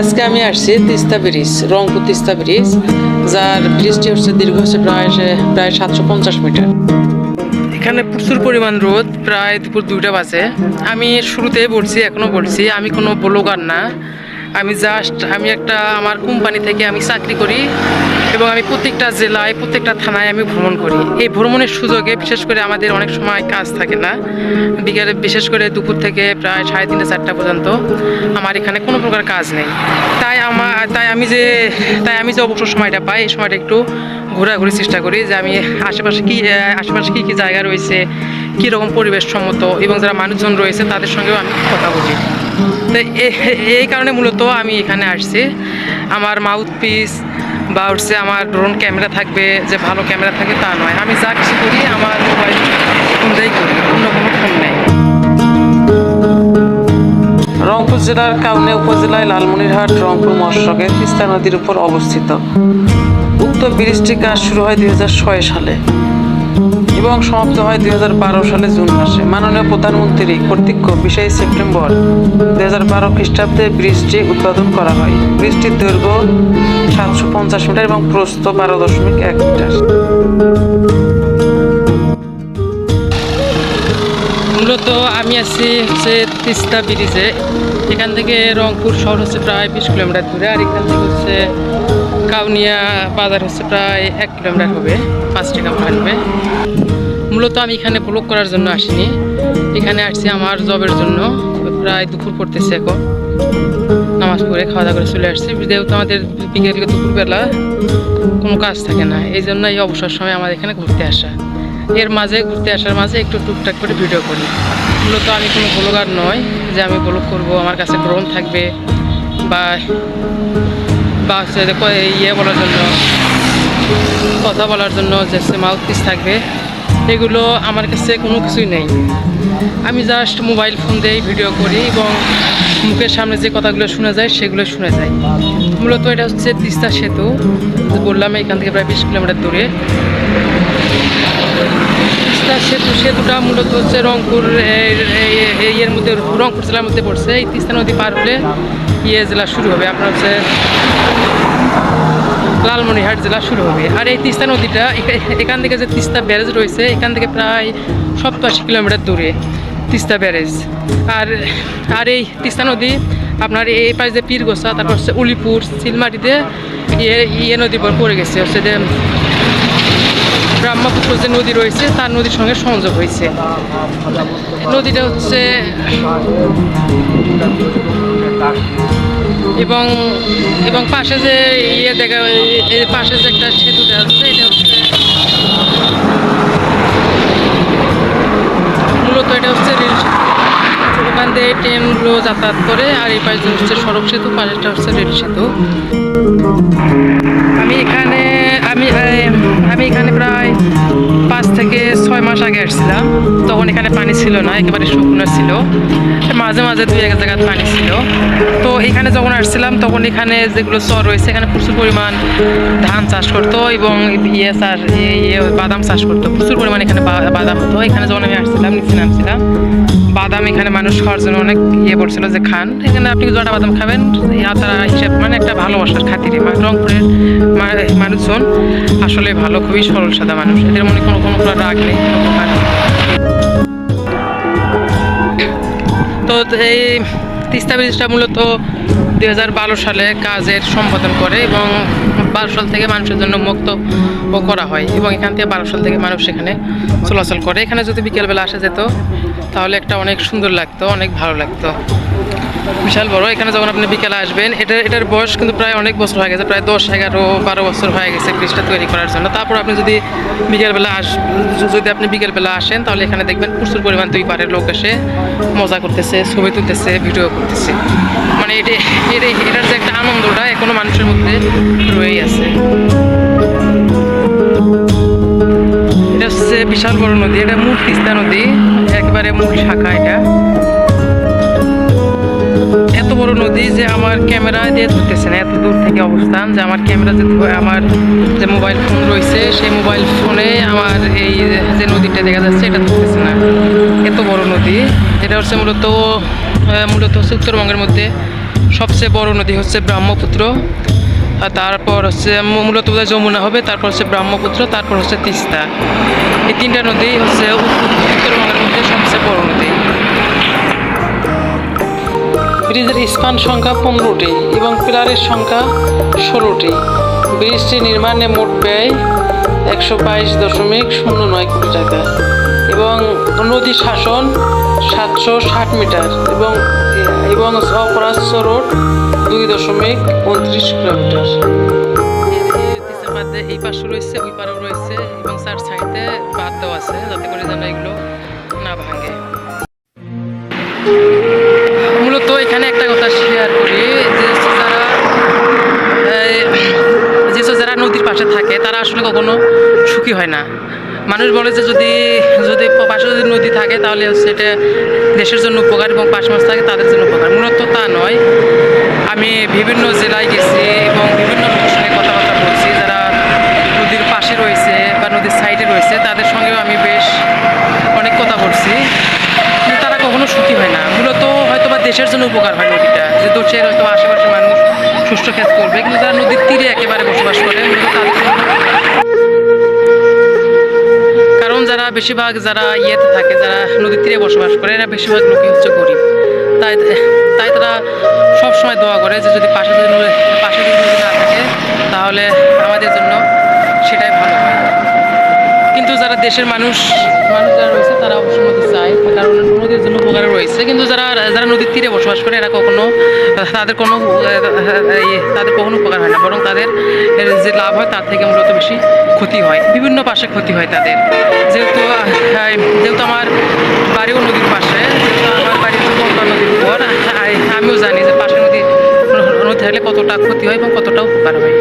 আজকে আমি আসছি তিস্তা ব্রিজ, রংপুর তিস্তা ব্রিজ, যার ব্রিজটি হচ্ছে দীর্ঘ হচ্ছে প্রায় প্রায় সাতশো পঞ্চাশ মিটার। এখানে প্রচুর পরিমাণ রোদ, প্রায় দুপুর দুইটা বাজে। আমি শুরুতেই বলছি, এখনও বলছি, আমি কোনো ব্লগার না। আমি জাস্ট আমি একটা, আমার কোম্পানি থেকে আমি চাকরি করি। এবং আমি প্রত্যেকটা জেলায়, প্রত্যেকটা থানায় আমি ভ্রমণ করি। এই ভ্রমণের সুযোগে বিশেষ করে আমাদের অনেক সময় কাজ থাকে না। বিকেলে বিশেষ করে দুপুর থেকে প্রায় সাড়ে তিনটে, চারটা পর্যন্ত আমার এখানে কোনো প্রকার কাজ নেই। তাই আমার তাই আমি যে, তাই আমি যে অবসর সময়টা পাই, এই সময়টা একটু ঘোরাঘুরির চেষ্টা করি যে আমি আশেপাশে কী আশেপাশে কী কী জায়গা রয়েছে কী রকম পরিবেশ সম্মত এবং যারা মানুষজন রয়েছে তাদের সঙ্গেও আমি কথা বলি। তো এই কারণে মূলত আমি এখানে আসছি। আমার মাউথ পিস বা হচ্ছে আমার ড্রোন ক্যামেরা থাকবে, যে ভালো ক্যামেরা থাকে তা নয়। আমি যা কিছু করি, আমার মোবাইল ফোন করি, অন্য কোনো ফোন নেই। রংপুর জেলার কাউনে উপজেলায় লালমনিরহাট, রংপুর মহাসড়কে তিস্তা নদীর উপর অবস্থিত। উক্ত ব্রিজটি কাজ শুরু হয় দুই হাজার ছয় সালে। এবং সমাপ্ত হয় দুই হাজার বারো সালে জুন মাসে। মাননীয় প্রধানমন্ত্রী কর্তৃক বিশে সেপ্টেম্বর দুই হাজার বারো খ্রিস্টাব্দে ব্রিজটি উদ্বোধন করা হয়। ব্রিজটির দৈর্ঘ্য সাতশো পঞ্চাশ মিটার এবং প্রস্থ বারো দশমিক এক মিটার। মূলত আমি আছি হচ্ছে তিস্তা ব্রিজে। এখান থেকে রংপুর শহর হচ্ছে প্রায় বিশ কিলোমিটার দূরে আর এখান থেকে হচ্ছে কাউনিয়া বাজার হচ্ছে প্রায় এক কিলোমিটার হবে, পাঁচ টাকা ভাড়বে মূলত আমি এখানে ব্লক করার জন্য আসিনি। এখানে আসছি আমার জবের জন্য। প্রায় দুপুর পড়তেছে এখন। নামাজ পড়ে খাওয়া দাওয়া করে চলে আসছি। যেহেতু আমাদের বিকেল দুপুরবেলা, কোনো কাজ থাকে না। এই জন্য এই অবসর সময় আমাদের এখানে ঘুরতে আসা। এর মাঝে, ঘুরতে আসার মাঝে একটু টুকটাক করে ভিডিও করি। মূলত আমি কোনো ব্লগার নয় যে আমি ব্লগ করব, আমার কাছে ড্রোন থাকবে, বা বা হচ্ছে ইয়ে বলার জন্য, কথা বলার জন্য যে মাউথ পিস থাকবে। এগুলো আমার কাছে কোনো কিছুই নেই। আমি জাস্ট মোবাইল ফোন দিয়েই ভিডিও করি এবং মুখের সামনে যে কথাগুলো শোনা যায় সেগুলো শুনে যায়। মূলত এটা হচ্ছে তিস্তা সেতু। বললাম এখান থেকে প্রায় বিশ কিলোমিটার দূরে। তিস্তা সেতু, সেতুটা মূলত হচ্ছে রংপুর এর মধ্যে, রংপুর জেলার মধ্যে পড়ছে। এই তিস্তা নদী পার হলে ইয়ে জেলা শুরু হবে। আপনার হচ্ছে লালমনিরহাট জেলা শুরু হবে। আর এই তিস্তা নদীটা এখা- এখান থেকে যে তিস্তা ব্যারেজ রয়েছে, এখান থেকে প্রায় সপ্তাশি কিলোমিটার দূরে তিস্তা ব্যারেজ। আর আর এই তিস্তা নদী, আপনার এই পাশে যে পীরগোসা তারপর হচ্ছে উলিপুর, সিলমাটিতে ইয়ে ইয়ে নদী পড়ে গেছে, হচ্ছে যে ব্রহ্মপুত্র যে নদী রয়েছে, তার নদীর সঙ্গে সংযোগ হয়েছে। নদীটা হচ্ছে এবং এবং পাশে যে ইয়ে দেখা, এই পাশে যে একটা সেতুটা আছে, এটা হচ্ছে মূলত এটা হচ্ছে রেল সেতু। ওখান দিয়ে ট্রেনগুলো যাতায়াত করে, আর এই পাশে হচ্ছে সড়ক সেতু পাশেটা হচ্ছে রেল সেতু। আমি এখানে, আমি আমি এখানে প্রায় পাঁচ থেকে ছয় মাস আগে আসছিলাম। ছিল না, একেবারে শুকনো ছিল। মাঝে মাঝে দুই এক জায়গায় পানি ছিল। তো এখানে যখন আসছিলাম, তখন এখানে যেগুলো চর রয়েছে, এখানে প্রচুর পরিমাণ ধান চাষ করতো এবং ইয়ে চাষ, ইয়ে- বাদাম চাষ করতো। প্রচুর পরিমাণ এখানে বাদাম হতো। এখানে যখন আমি আসছিলাম, নিচে নামছিলাম, বাদাম এখানে মানুষ খাওয়ার জন্য অনেক ইয়ে করছিল যে খান। এখানে আপনি জটা বাদাম খাবেন তারা হিসেব মানে একটা ভালোবাসার খাতিরে। রংপুরের মানুষজন আসলে ভালো, খুবই সরল, সাদা মানুষ। এদের মনে কোনো কোনো কোনো রাগ নেই, কোনো এই তিস্তা ব্রিজটা মূলত দুই হাজার বারো সালে কাজের সম্পাদন করে এবং বারো সাল থেকে মানুষের জন্য মুক্ত ও করা হয় এবং এখান থেকে বারো সাল থেকে মানুষ এখানে চলাচল করে। এখানে যদি বিকেলবেলা আসা যেত, তাহলে একটা অনেক সুন্দর লাগতো, অনেক ভালো লাগতো। বিশাল বড়। এখানে যখন আপনি বিকেলে আসবেন, এটা, এটার বয়স কিন্তু প্রায় অনেক বছর হয়ে গেছে, প্রায় দশ, এগারো, বারো বছর হয়ে গেছে ব্রিজটা তৈরি করার জন্য। তারপর আপনি যদি বিকেলবেলা আস, যদি আপনি বিকেলবেলা আসেন, তাহলে এখানে দেখবেন প্রচুর পরিমাণ দুই পারের লোক এসে মজা করতেছে, ছবি তুলতেছে, ভিডিও করতেছে। মানে এটা এটা, এটার যে একটা আনন্দটা এখনও মানুষের মধ্যে রয়েই আছে। এটা হচ্ছে বিশাল বড় নদী, এটা মূল তিস্তা নদী, একবারে মূল শাখা এটা। এত বড় নদী যে আমার ক্যামেরা দিয়ে ধরতেছে না, এত দূর থেকে অবস্থান যে আমার ক্যামেরা যে আমার যে মোবাইল ফোন রয়েছে, সেই মোবাইল ফোনে আমার এই যে নদীটা দেখা যাচ্ছে, এটা ধরতেছে না। এত বড় নদী। এটা হচ্ছে মূলত মূলত হচ্ছে উত্তরবঙ্গের মধ্যে সবচেয়ে বড় নদী হচ্ছে ব্রহ্মপুত্র। আর তারপর হচ্ছে মূলত যমুনা হবে, তারপর হচ্ছে ব্রহ্মপুত্র, তারপর হচ্ছে তিস্তা। এই তিনটা নদী হচ্ছে উত্তরবঙ্গের মধ্যে সবচেয়ে বড় নদী। ব্রিজের স্পান সংখ্যা পনেরোটি এবং পিলারের সংখ্যা ষোলোটি। ব্রিজটি নির্মাণে মোট ব্যয় একশো বাইশ দশমিক শূন্য নয় কোটি টাকা এবং নদী শাসন সাতশো ষাট মিটার এবং এবং অপরাস্য রোড দুই দশমিক উনত্রিশ কিলোমিটার। এই পাশে রয়েছে, ওই পারেও রয়েছে এবং চার সাইডে বাদ দেওয়া আছে, যাতে করে যেন এগুলো না ভাঙে মূলত এখানে একটা কথা শেয়ার করি যে হচ্ছে যারা এই, যে হচ্ছে যারা নদীর পাশে থাকে তারা আসলে কখনো সুখী হয় না। মানুষ বলে যে যদি যদি পাশে যদি নদী থাকে, তাহলে হচ্ছে এটা দেশের জন্য উপকার এবং পাশ মাছ থাকে, তাদের জন্য উপকার। মূলত তা নয়। আমি বিভিন্ন জেলায় গেছি এবং বিভিন্ন লোকের সঙ্গে কথাবার্তা বলছি। যারা নদীর পাশে রয়েছে বা নদীর সাইডে রয়েছে, তাদের সঙ্গেও আমি বেশ অনেক কথা বলছি। কিন্তু তারা কখনো সুখী হয় না। মূলত হয়তো বা দেশের জন্য উপকার হয় নদীটা। যে দেশের হয়তো আশেপাশে মানুষ সুষ্ঠু ক্ষেত করবে, কিন্তু যারা নদীর তীরে একেবারে বসবাস করে। কারণ যারা বেশিরভাগ যারা ইয়েতে থাকে, যারা নদীর তীরে বসবাস করে, এরা বেশিরভাগ লোকই হচ্ছে গরিব। তাই তাই তারা সবসময় দোয়া করে যে যদি পাশে যদি পাশে যদি নদী না থাকে, তাহলে যারা দেশের মানুষ মানুষ যারা রয়েছে, তারা অবশ্য নদী চায়। কারণ নদীর জন্য উপকারে রয়েছে। কিন্তু যারা যারা নদীর তীরে বসবাস করে, এরা কখনো, তাদের কোনো তাদের কখনো উপকার হয় না। বরং তাদের যে লাভ হয়, তার থেকে মূলত বেশি ক্ষতি হয়। বিভিন্ন পাশে ক্ষতি হয় তাদের। যেহেতু যেহেতু আমার বাড়িও নদীর পাশে আমার বাড়ি নদীর উপর আমিও জানি যে পাশে নদী নদী থাকলে কতটা ক্ষতি হয় এবং কতটা উপকার হয়।